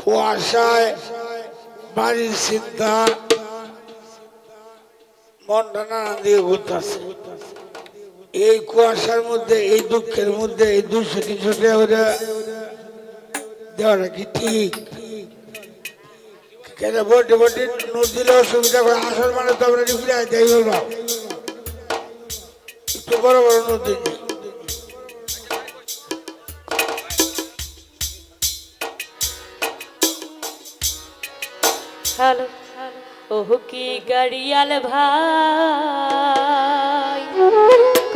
কুয়াশায় বাড়ির চিন্তা মনটা নানান দিকে ঘুরতেছে। এই কুয়াশার মধ্যে, এই দুঃখের মধ্যে, এই দুশো তিনশো টাকা দেওয়াটা কি ঠিক? কেন বটে বটে নোট দিলে অসুবিধা করে আসল মানে তো আমরা ফিরে যাই বলব একটু বড় বড় নোট দিন। ওহ কি গাড়িয়াল ভাই।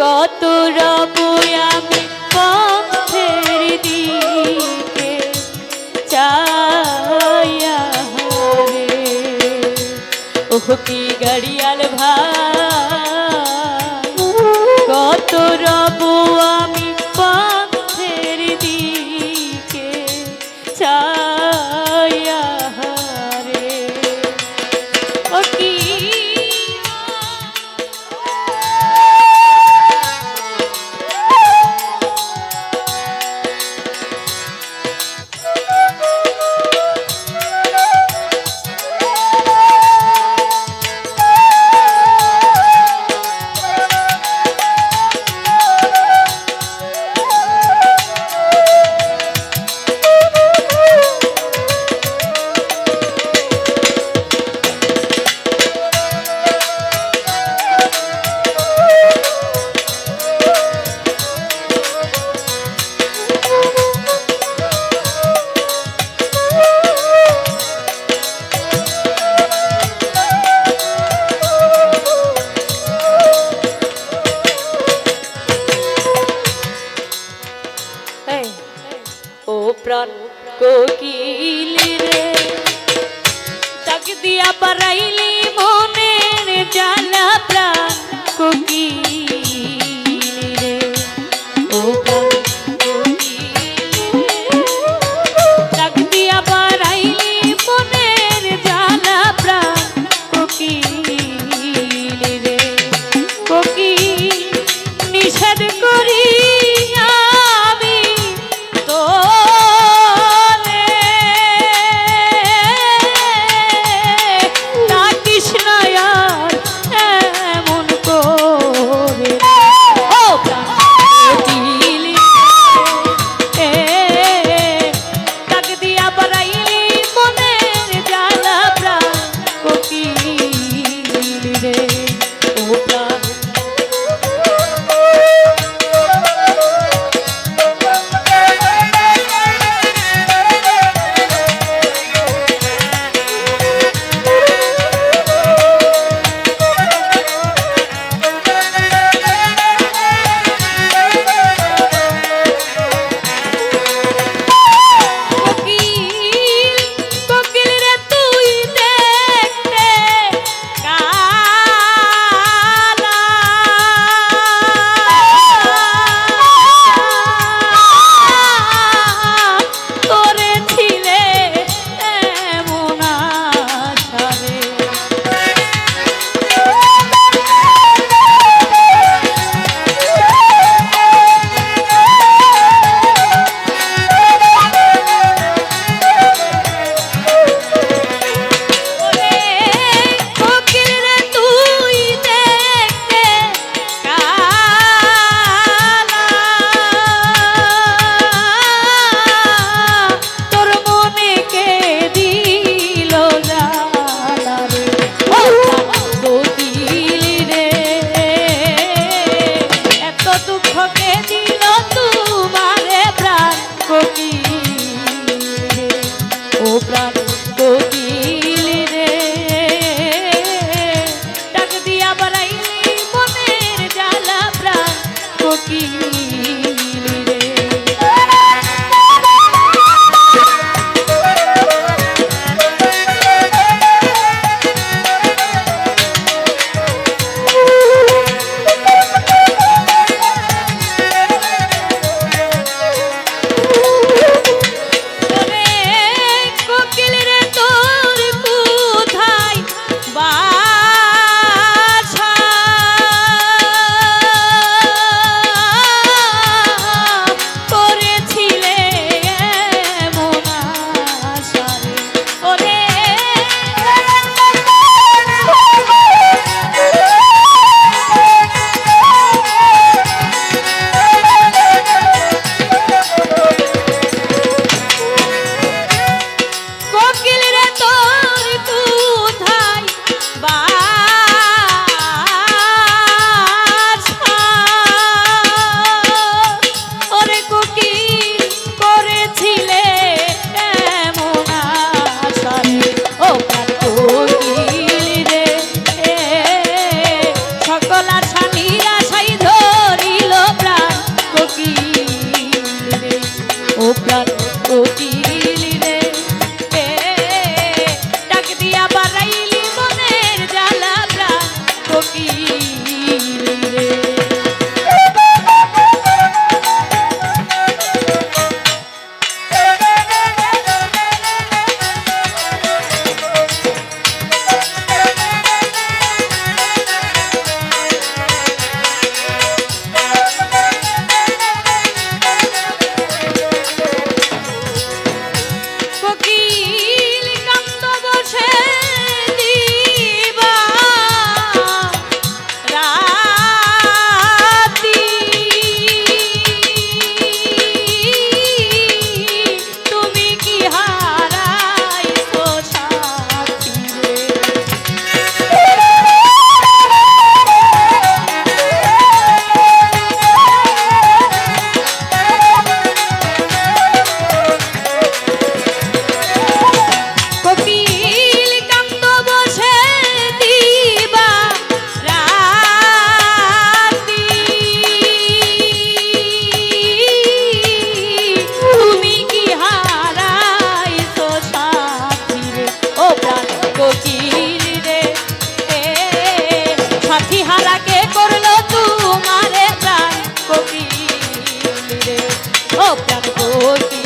কত রব আমি পথের দিকে চাইয়া ওহ কি গাড়িয়াল ভাই। দিয়া পারাইলি প্রাণ কোটি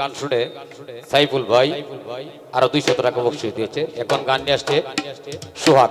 গান শুনে সাইফুল ভাই আরও দুইশত টাকা বকশিস দিয়েছে। এখন গান নিয়ে আসছে সোহাগ